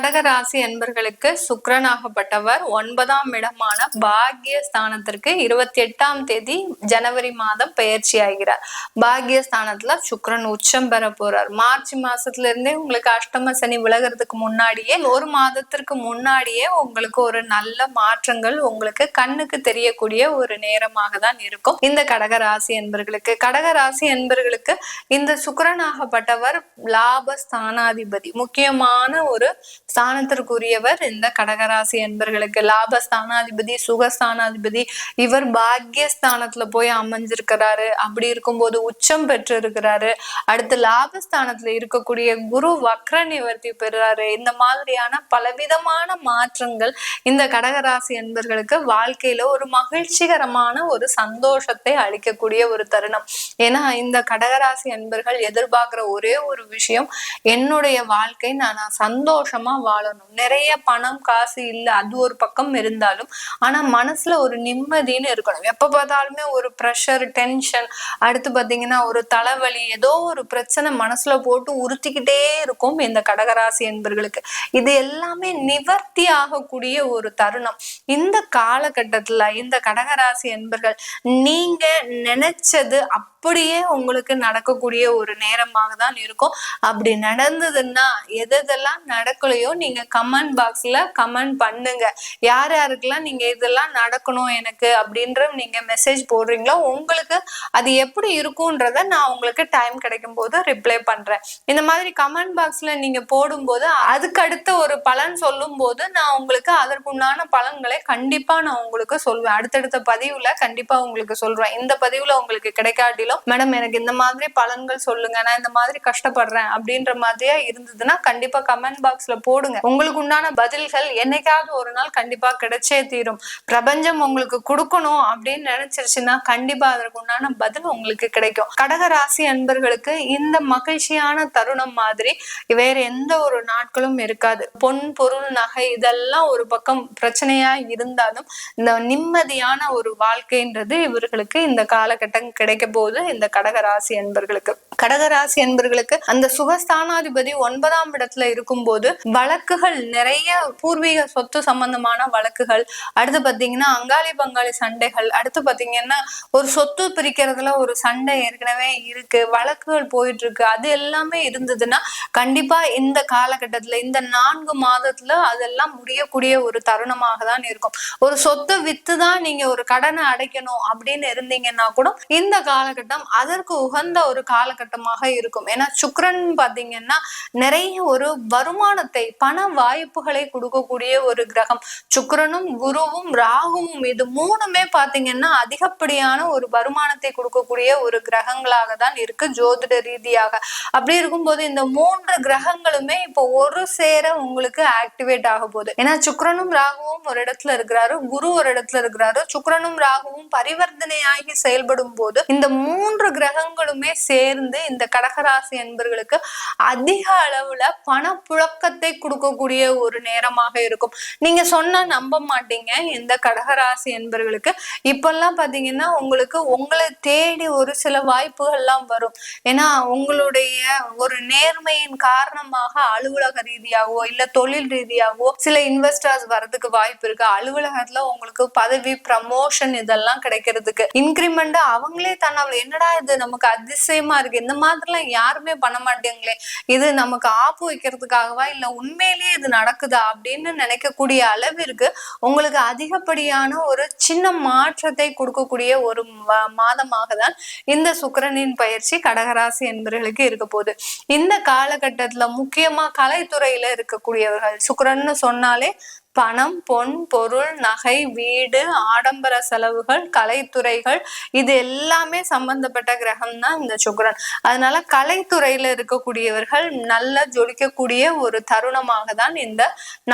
கடக ராசி என்பர்களுக்கு சுக்கரனாகப்பட்டவர் ஒன்பதாம் இடமான பாக்ய ஸ்தானத்திற்கு இருபத்தி எட்டாம் தேதி ஜனவரி மாதம் பயிற்சி ஆகிறார். பாக்ய ஸ்தானத்துல சுக்கரன் உச்சம் பெற போறார். மார்ச் மாசத்துல இருந்தே உங்களுக்கு அஷ்டம சனி விலகிறதுக்கு முன்னாடியே ஒரு மாதத்திற்கு முன்னாடியே உங்களுக்கு ஒரு நல்ல மாற்றங்கள் உங்களுக்கு கண்ணுக்கு தெரியக்கூடிய ஒரு நேரமாக தான் இருக்கும். இந்த கடக ராசி என்பர்களுக்கு கடக ராசி என்பர்களுக்கு இந்த சுக்கரனாகப்பட்டவர் லாப ஸ்தானாதிபதி முக்கியமான ஒரு ஸ்தானத்திற்குரியவர் இந்த கடகராசி என்பர்களுக்கு லாப ஸ்தானாதிபதி சுகஸ்தானாதிபதி இவர் பாக்யஸ்தானத்துல போய் அமைஞ்சிருக்கிறாரு. அப்படி இருக்கும்போது உச்சம் பெற்று இருக்கிறாரு அடுத்து லாபஸ்தானத்துல இருக்கக்கூடிய குரு வக்ர நிவர்த்தி பெறுறாரு. இந்த மாதிரியான பலவிதமான மாற்றங்கள் இந்த கடகராசி என்பர்களுக்கு வாழ்க்கையில ஒரு மகிழ்ச்சிகரமான ஒரு சந்தோஷத்தை அளிக்கக்கூடிய ஒரு தருணம். ஏன்னா இந்த கடகராசி என்பர்கள் எதிர்பார்க்கிற ஒரே ஒரு விஷயம் என்னுடைய வாழ்க்கை நான் நான் சந்தோஷமா வாழணும். நிறைய பணம் காசு இல்ல அது ஒரு பக்கம் இருந்தாலும் ஆனா மனசுல ஒரு நிம்மதின்னு இருக்கணும். எப்ப பார்த்தாலுமே ஒரு ப்ரெஷர் டென்ஷன் அடுத்து பாத்தீங்கன்னா ஒரு தலைவலி ஏதோ ஒரு பிரச்சனை மனசுல போட்டு உறுத்திக்கிட்டே இருக்கும் இந்த கடகராசி என்பர்களுக்கு. இது எல்லாமே நிவர்த்தி ஆகக்கூடிய ஒரு தருணம். இந்த காலகட்டத்துல இந்த கடகராசி என்பர்கள் நீங்க நினைச்சது அப்படியே உங்களுக்கு நடக்கக்கூடிய ஒரு நேரமாக தான் இருக்கும். அப்படி நடந்ததுன்னா எதெல்லாம் நடக்கலையோ நீங்க கமெண்ட் பாக்ஸ்ல கமெண்ட் பண்ணுங்க. யார் யாருக்கெல்லாம் நீங்க இதெல்லாம் நடக்கணும் எனக்கு அப்படின்ற நீங்க மெசேஜ் போடுறீங்களோ உங்களுக்கு அது எப்படி இருக்கும்ன்றத நான் உங்களுக்கு டைம் கிடைக்கும் போது ரிப்ளை பண்றேன். இந்த மாதிரி கமெண்ட் பாக்ஸ்ல நீங்க போடும்போது அதுக்கு அடுத்த ஒரு பலன் சொல்லும் போது நான் உங்களுக்கு அதற்குண்டான பலன்களை கண்டிப்பா நான் உங்களுக்கு சொல்வேன். அடுத்தடுத்த பதிவுல கண்டிப்பா உங்களுக்கு சொல்றேன். இந்த பதிவுல உங்களுக்கு கிடைக்காட்டிலும் மேடம் எனக்கு இந்த மாதிரி பலன்கள் சொல்லுங்க. நான் இந்த மாதிரி கஷ்டப்படுறேன். அப்படின்ற மாதிரியா இருந்ததுன்னா கண்டிப்பா கமெண்ட் பாக்ஸ்ல போடுங்க. உங்களுக்கு உண்டான பதில்கள் என்னைக்காவது ஒரு நாள் கண்டிப்பா கிடைச்சே தீரும். பிரபஞ்சம் உங்களுக்கு கொடுக்கணும் அப்படின்னு நினைச்சிருச்சுன்னா கண்டிப்பா அதற்கு உண்டான பதில் உங்களுக்கு கிடைக்கும். கடக ராசி அன்பர்களுக்கு இந்த மகிழ்ச்சியான தருணம் மாதிரி வேற எந்த ஒரு நாட்களும் இருக்காது. பொன் பொருள் நகை இதெல்லாம் ஒரு பக்கம் பிரச்சனையா இருந்தாலும் இந்த நிம்மதியான ஒரு வாழ்க்கைன்றது இவர்களுக்கு இந்த காலகட்டம் கிடைக்க போகுது. இந்த கடகராசி என்பர்களுக்கு. கடகராசி என்பர்களுக்கு அந்த சுகஸ்தானாதிபதி ஒன்பதாம் இடத்துல இருக்கும்போது வழக்குகள் நிறைய பூர்வீக சொத்து சம்பந்தமான வழக்குகள். அடுத்து பாத்தீங்கன்னா அங்காளி பங்காளி சண்டைகள். அடுத்து பாத்தீங்கன்னா ஒரு சொத்து பிரிக்கிறதுல ஒரு சண்டை ஏற்கனவே இருக்கு. வழக்குகள் போயிட்டு இருக்கு அது எல்லாமே இருந்ததுன்னா கண்டிப்பா இந்த காலகட்டத்துல இந்த நான்கு மாதத்துல அதெல்லாம் முடியக்கூடிய ஒரு தருணமாக தான் இருக்கும். ஒரு சொத்தை வித்து தான் நீங்க ஒரு கடனை அடைக்கணும் அப்படின்னு இருந்தீங்கன்னா கூட இந்த காலகட்டம் அதற்கு உகந்த ஒரு காலகட்டமாக இருக்கும். ஏன்னா சுக்கரன் பாத்தீங்கன்னா நிறைய ஒரு வருமானத்தை பண வாய்ப்புகளை கொடுக்கக்கூடிய ஒரு கிரகம். சுக்கிரனும் குருவும் ராகுவும் இது மூணுமே பாத்தீங்கன்னா அதிகப்படியான ஒரு வருமானத்தை கொடுக்கக்கூடிய ஒரு கிரகங்களாக தான் இருக்கு ஜோதிட ரீதியாக. அப்படி இருக்கும்போது இந்த மூன்று கிரகங்களுமே இப்போ ஒரு சேர உங்களுக்கு ஆக்டிவேட் ஆக போகுது. ஏன்னா சுக்கரனும் ராகுவும் ஒரு இடத்துல இருக்கிறாரு குரு ஒரு இடத்துல இருக்கிறாரு. சுக்கரனும் ராகுவும் பரிவர்த்தனையாகி செயல்படும் போது இந்த மூன்று கிரகங்களுமே சேர்ந்து இந்த கடகராசி என்பர்களுக்கு அதிக அளவுல பணப்புழக்கத்தை கொடுக்கக்கூடிய ஒரு நேரமாக இருக்கும். நீங்க சொன்னா நம்ப மாட்டீங்க இந்த கடகராசி என்பர்களுக்கு இப்பெல்லாம் பாத்தீங்கன்னா உங்களுக்கு உங்களை தேடி ஒரு சில வாய்ப்புகள்லாம் வரும். ஏன்னா உங்களுடைய ஒரு நேர்மையின் காரணமாக அலுவலக ரீதியாகவோ இல்ல தொழில் ரீதியாகவோ சில இன்வெஸ்டர்ஸ் வர்றதுக்கு வாய்ப்பு இருக்கு. அலுவலகத்துல உங்களுக்கு பதவி ப்ரமோஷன் இதெல்லாம் கிடைக்கிறதுக்கு. இன்கிரிமெண்ட் அவங்களே தன்னால் என்னடா இது? நமக்கு அதிசயமா இருக்கு. இந்த மாதிரிலாம் யாருமே பண்ண மாட்டேங்களே. இது நமக்கு ஆப்பு வைக்கிறதுக்காகவா? இல்ல உண்மையிலேயே இது நடக்குதா? அப்படின்னு நினைக்கக்கூடிய அளவிற்கு உங்களுக்கு அதிகப்படியான ஒரு சின்ன மாற்றத்தை கொடுக்கக்கூடிய ஒரு மாதமாக தான் இந்த சுக்கரனின் பயிற்சி கடகராசி என்பவர்களுக்கு இருக்க போகுது. இந்த காலகட்டத்துல முக்கியமா கலைத்துறையில இருக்கக்கூடியவர்கள் சுக்கிரன்னு சொன்னாலே பணம் பொன் பொருள் நகை வீடு ஆடம்பர செலவுகள் கலைத்துறைகள் இது எல்லாமே சம்பந்தப்பட்ட கிரகம் தான் இந்த சுக்கரன். அதனால கலைத்துறையில இருக்கக்கூடியவர்கள் நல்ல ஜொலிக்கக்கூடிய ஒரு தருணமாக தான் இந்த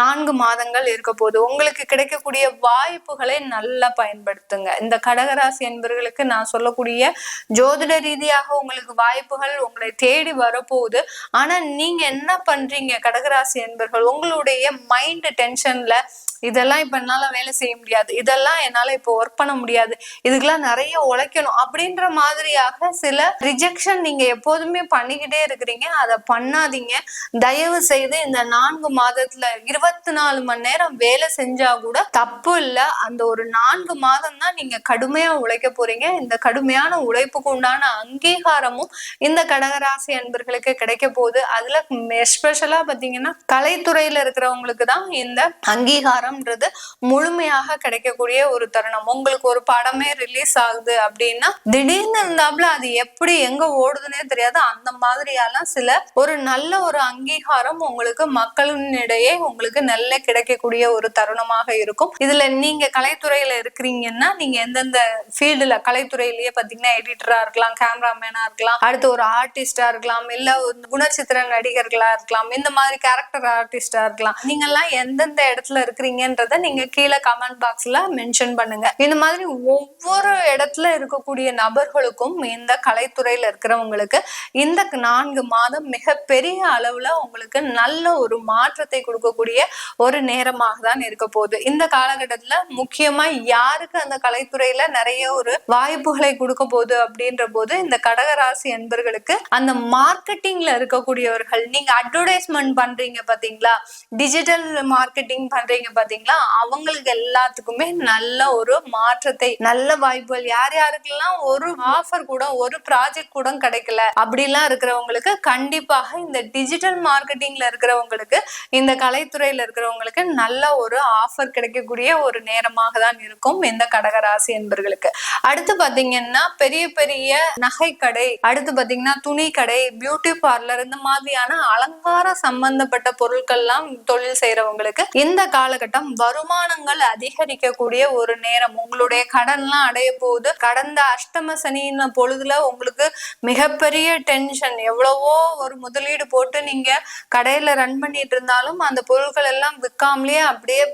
நான்கு மாதங்கள் இருக்க போகுது. உங்களுக்கு கிடைக்கக்கூடிய வாய்ப்புகளை நல்லா பயன்படுத்துங்க. இந்த கடகராசி என்பவர்களுக்கு நான் சொல்லக்கூடிய ஜோதிட ரீதியாக உங்களுக்கு வாய்ப்புகள் உங்களை தேடி வரப்போகுது. ஆனா நீங்க என்ன பண்றீங்க? கடகராசி என்பர்கள் உங்களுடைய மைண்ட் டென்ஷன் பொசிஷன்ல இதெல்லாம் இப்ப என்னால வேலை செய்ய முடியாது. இதெல்லாம் என்னால இப்போ ஒர்க் பண்ண முடியாது. இதுக்கெல்லாம் நிறைய உழைக்கணும். அப்படின்ற மாதிரியாக சில ரிஜெக்ஷன் நீங்க எப்போதுமே பண்ணிக்கிட்டே இருக்கிறீங்க. அதை பண்ணாதீங்க. தயவு செய்து இந்த நான்கு மாதத்துல இருபத்தி நாலு மணி நேரம் வேலை செஞ்சா கூட தப்பு இல்ல. அந்த ஒரு நான்கு மாதம் தான் நீங்க கடுமையா உழைக்க போறீங்க. இந்த கடுமையான உழைப்புக்கு உண்டான அங்கீகாரமும் இந்த கடகராசி அன்பர்களுக்கு கிடைக்க போகுது. அதுல எஸ்பெஷலா பாத்தீங்கன்னா கலைத்துறையில இருக்கிறவங்களுக்கு தான் இந்த அங்கீகாரம்ன்றது முழுமையாக கிடைக்கக்கூடிய ஒரு தருணம். உங்களுக்கு ஒரு படமே ரிலீஸ் ஆகுது அப்படின்னா திடீர்னு இருந்தாப்புல அது எப்படி எங்க ஓடுதுன்னே தெரியாது. அந்த மாதிரியெல்லாம் சில ஒரு நல்ல ஒரு அங்கீகாரம் உங்களுக்கு மக்களிடையே உங்களுக்கு நல்ல கிடைக்கக்கூடிய ஒரு தருணமாக இருக்கும். இதுல நீங்க கலைத்துறையில இருக்கிறீங்கன்னா நீங்க எந்தெந்த ஃபீல்டுல கலைத்துறையிலேயே பாத்தீங்கன்னா எடிட்டரா இருக்கலாம் கேமராமேனா இருக்கலாம் அடுத்து ஒரு ஆர்டிஸ்டா இருக்கலாம் இல்ல குணச்சித்திர நடிகர்களா இருக்கலாம் இந்த மாதிரி கேரக்டர் ஆர்டிஸ்டா இருக்கலாம். நீங்க எல்லாம் எந்தெந்த இடத்துல இருக்கிறீங்கன்றத நீங்க கீழே கமெண்ட் பாக்ஸ்ல மென்ஷன் பண்ணுங்க. இந்த மாதிரி ஒவ்வொரு இடத்துல இருக்கக்கூடிய நபர்களுக்கும் இந்த கலைத்துறையில இருக்கிறவங்களுக்கு இந்த நான்கு மாதம் மிகப்பெரிய அளவுல உங்களுக்கு நல்ல ஒரு மாற்றத்தை கொடுக்கக்கூடிய ஒரு நேரமாக தான் இருக்க போகுது. இந்த காலகட்டத்துல முக்கியமா யாருக்கு அந்த கலைத்துறையில நிறைய ஒரு வாய்ப்புகளை கொடுக்க போகுது அப்படின்ற போது இந்த கடகராசி என்பர்களுக்கு அந்த மார்க்கெட்டிங்ல இருக்கக்கூடியவர்கள் நீங்க அட்வர்டைஸ்மெண்ட் பண்றீங்க பாத்தீங்களா? டிஜிட்டல் மார்க்கெட்டிங் பண்றீங்க பாத்தீங்களா? அவங்களுக்கு எல்லாத்துக்குமே நல்ல ஒரு மாற்றத்தை நல்ல வாய்ப்புகள். யார் யாருக்கெல்லாம் ஒரு ஆஃபர் கூட ஒரு ப்ராஜெக்ட் கூட கிடைக்கல. அப்படிலாம் இருக்கிறவங்களுக்கு கண்டிப்பாக இந்த டிஜிட்டல் மார்க்கெட்டிங்ல இருக்கிறவங்களுக்கு இந்த கலைத்துறையில இருக்கிறவங்களுக்கு நல்ல ஒரு ஆஃபர் கிடைக்கக்கூடிய ஒரு நேரமாக தான் இருக்கும் இந்த கடகராசி என்பர்களுக்கு. அடுத்து பாத்தீங்கன்னா பெரிய பெரிய நகை கடை அடுத்து பாத்தீங்கன்னா துணி கடை பியூட்டி பார்லர் இந்த மாதிரியான அலங்கார சம்பந்தப்பட்ட பொருட்கள்லாம் தொழில் செய்யறவங்களுக்கு இந்த காலகட்டம் வருமானங்கள் அதிகரிக்கக்கூடிய ஒரு நேரம். உங்களுடைய கடன்லாம் அடைய போகுது கடந்த அஷ்டம சனின பொழுதுல உங்களுக்கு மிகப்பெரிய டென்ஷன் எவ்வளவோ ஒரு முதலீடு போட்டு நீங்க கடையில ரன் பண்ணிட்டு இருந்தாலும் அந்த பொருட்கள் எல்லாம் விற்காமலேயே அப்படியே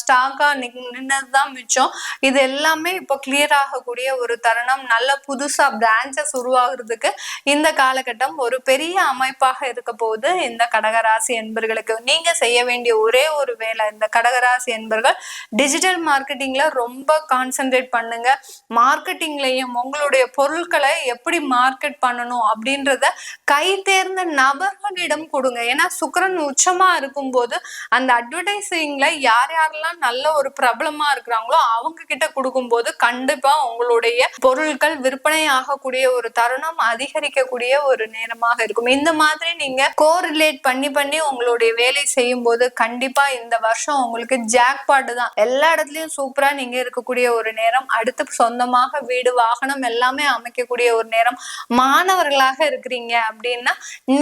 ஸ்டாக்கா நின்னதுதான் மிச்சம். இது எல்லாமே இப்போ கிளியர் ஆகக்கூடிய ஒரு தருணம். நல்ல புதுசா பிரான்ச்சஸ் உருவாகிறதுக்கு இந்த காலகட்டம் ஒரு பெரிய அமைப்பாக இருக்க போகுது. இந்த கடகராசி என்பர்களுக்கு நீங்க செய்ய வேண்டிய ஒரே ஒரு வேலை இந்த கடகராசி என்பர்கள் டிஜிட்டல் மார்க்கெட்டிங்ல ரொம்ப கான்சென்ட்ரேட் பண்ணுங்க. மார்க்கெட்டிங்லயும் உங்களுடைய பொருட்களை எப்படி மார்க்கெட் பண்ணணும் அப்படின்றத கை தேர்ந்த நபர்களிடம் கொடுங்க. ஏன்னா சுக்கரன் உச்சமா இருக்கும்போது அந்த அட்வர்டைசிங்ல யார் யாரெல்லாம் நல்ல ஒரு பிரபலமா இருக்கிறாங்களோ அவங்க கிட்ட கொடுக்கும்போது கண்டிப்பா உங்களுடைய பொருட்கள் விற்பனை ஆகக்கூடிய ஒரு தருணம் அதிகரிக்கக்கூடிய ஒரு நேரமாக இருக்கும். இந்த மாதிரி நீங்க கோரிலேட் பண்ணி பண்ணி உங்களுடைய வேலை செய்யும் போது கண்டிப்பா இந்த வருஷம் உங்களுக்கு ஜாக்பாட் தான். எல்லா இடத்துலயும் சூப்பரா நீங்க இருக்கக்கூடிய ஒரு நேரம் அடுத்து சொந்தமாக வீடு வாகனம் எல்லாமே அமைக்கக்கூடிய ஒரு நேரம் மாணவர்களாக இருக்கிறீங்க அப்படின்னா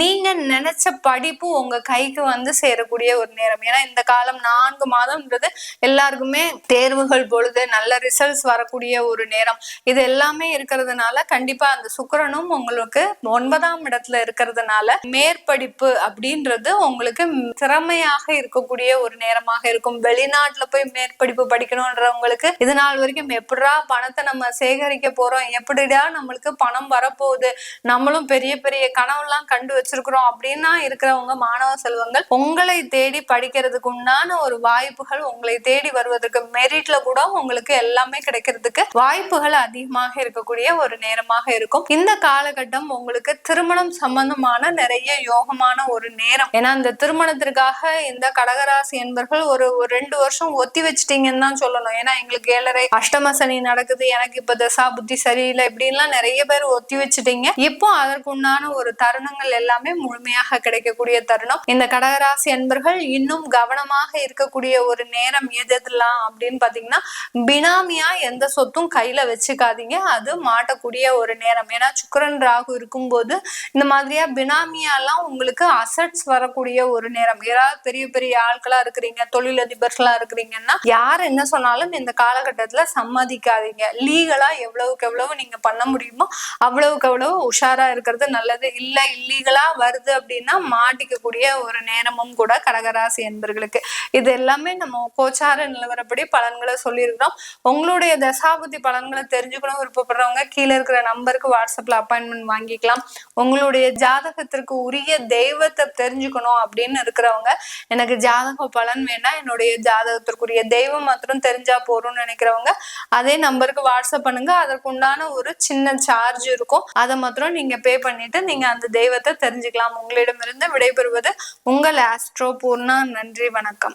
நீங்க நினைச்ச படிப்பு உங்க கைக்கு வந்து சேரக்கூடிய ஒரு நேரம். ஏன்னா இந்த காலம் நான்கு மாதம்ன்றது எல்லாருக்குமே தேர்வுகள் பொழுது நல்ல ரிசல்ட்ஸ் வரக்கூடிய ஒரு நேரம். இது எல்லாமே இருக்கிறதுனால கண்டிப்பா அந்த சுக்கரனும் உங்களுக்கு ஒன்பதாம் இடத்துல இருக்கிறதுனால மேற்படிப்பு அப்படின்றது உங்களுக்கு திறமையாக இருக்கக்கூடிய ஒரு நேரம். நேரமாக இருக்கும். வெளிநாட்டுல போய் மேற்படிப்பு படிக்கணும்ன்றவங்களுக்கு இது நாள் வரைக்கும் எப்படா பணத்தை நம்ம சேகரிக்க போறோம்? எப்படிடா நம்மளுக்கு பணம் வரப்போகுது? நம்மளும் பெரிய பெரிய கனவுலாம் கண்டு வச்சிருக்கிறோம். அப்படின்னா இருக்கிறவங்க மாணவ செல்வங்கள் உங்களை தேடி படிக்கிறதுக்கு உண்டான ஒரு வாய்ப்புகள் உங்களை தேடி வருவதற்கு மெரிட்ல கூட உங்களுக்கு எல்லாமே கிடைக்கிறதுக்கு வாய்ப்புகள் அதிகமாக இருக்கக்கூடிய ஒரு நேரமாக இருக்கும். இந்த காலகட்டம் உங்களுக்கு திருமணம் சம்பந்தமான நிறைய யோகமான ஒரு நேரம். ஏன்னா இந்த திருமணத்திற்காக இந்த கடகராசி என்பர்கள் ஒரு ஒரு ரெண்டு வருஷம் ஒத்தி வச்சிட்டீங்கன்னு தான் சொல்லணும். ஏன்னா எங்களுக்கு ஏழரை அஷ்டம சனி நடக்குது. எனக்கு இப்ப தசா புத்தி சரியில்லை. இப்படின்லாம் நிறைய பேர் ஒத்தி வச்சுட்டீங்க. இப்போ அதற்குண்டான ஒரு தருணங்கள் எல்லாமே முழுமையாக கிடைக்கக்கூடிய தருணம். இந்த கடகராசி அன்பர்கள் இன்னும் கவனமாக இருக்கக்கூடிய ஒரு நேரம் எதெல்லாம் அப்படின்னு பாத்தீங்கன்னா பினாமியா எந்த சொத்தும் கையில வச்சுக்காதீங்க. அது மாட்டக்கூடிய ஒரு நேரம். ஏன்னா சுக்கரன் ராகு இருக்கும்போது இந்த மாதிரியா பினாமியாலாம் உங்களுக்கு அசட்ஸ் வரக்கூடிய ஒரு நேரம். ஏதாவது பெரிய பெரிய ஆட்களா இருக்கிறீங்க. தொழிலதிபர்களா இருக்கிறீங்கன்னா யார் என்ன சொன்னாலும் இந்த காலகட்டத்துல சம்மதிக்காதீங்க. லீகலா எவ்வளவுக்கு எவ்வளவு நீங்க பண்ண முடியுமோ அவ்வளவுக்கு அவ்வளவு உஷாரா இருக்கிறது நல்லது. இல்ல இல்லீகலா வருது அப்படின்னா மாட்டிக்கக்கூடிய ஒரு நேரமும் கூட கடகராசி என்பர்களுக்கு. இது எல்லாமே நம்ம கோச்சார நிலவரப்படி பலன்களை சொல்லியிருக்கிறோம். உங்களுடைய தசாபுத்தி பலன்களை தெரிஞ்சுக்கணும் விருப்பப்படுறவங்க கீழே இருக்கிற நம்பருக்கு வாட்ஸ்அப்ல அப்பாயின்மெண்ட் வாங்கிக்கலாம். உங்களுடைய ஜாதகத்திற்கு உரிய தெய்வத்தை தெரிஞ்சுக்கணும் அப்படின்னு இருக்கிறவங்க எனக்கு ஜாதக பலன் வேண்டாம் என்னுடைய ஜாதகத்திற்குரிய தெய்வம் மாத்திரம் தெரிஞ்சா போறோம்னு நினைக்கிறவங்க அதே நம்பருக்கு வாட்ஸ்அப் பண்ணுங்க. அதற்குண்டான ஒரு சின்ன சார்ஜ் இருக்கும். அதை மாத்திரம் நீங்க பே பண்ணிட்டு நீங்க அந்த தெய்வத்தை தெரிஞ்சுக்கலாம். உங்களிடமிருந்து விடைபெறுவது உங்கள் ஆஸ்ட்ரோ பூர்ணா. நன்றி வணக்கம்.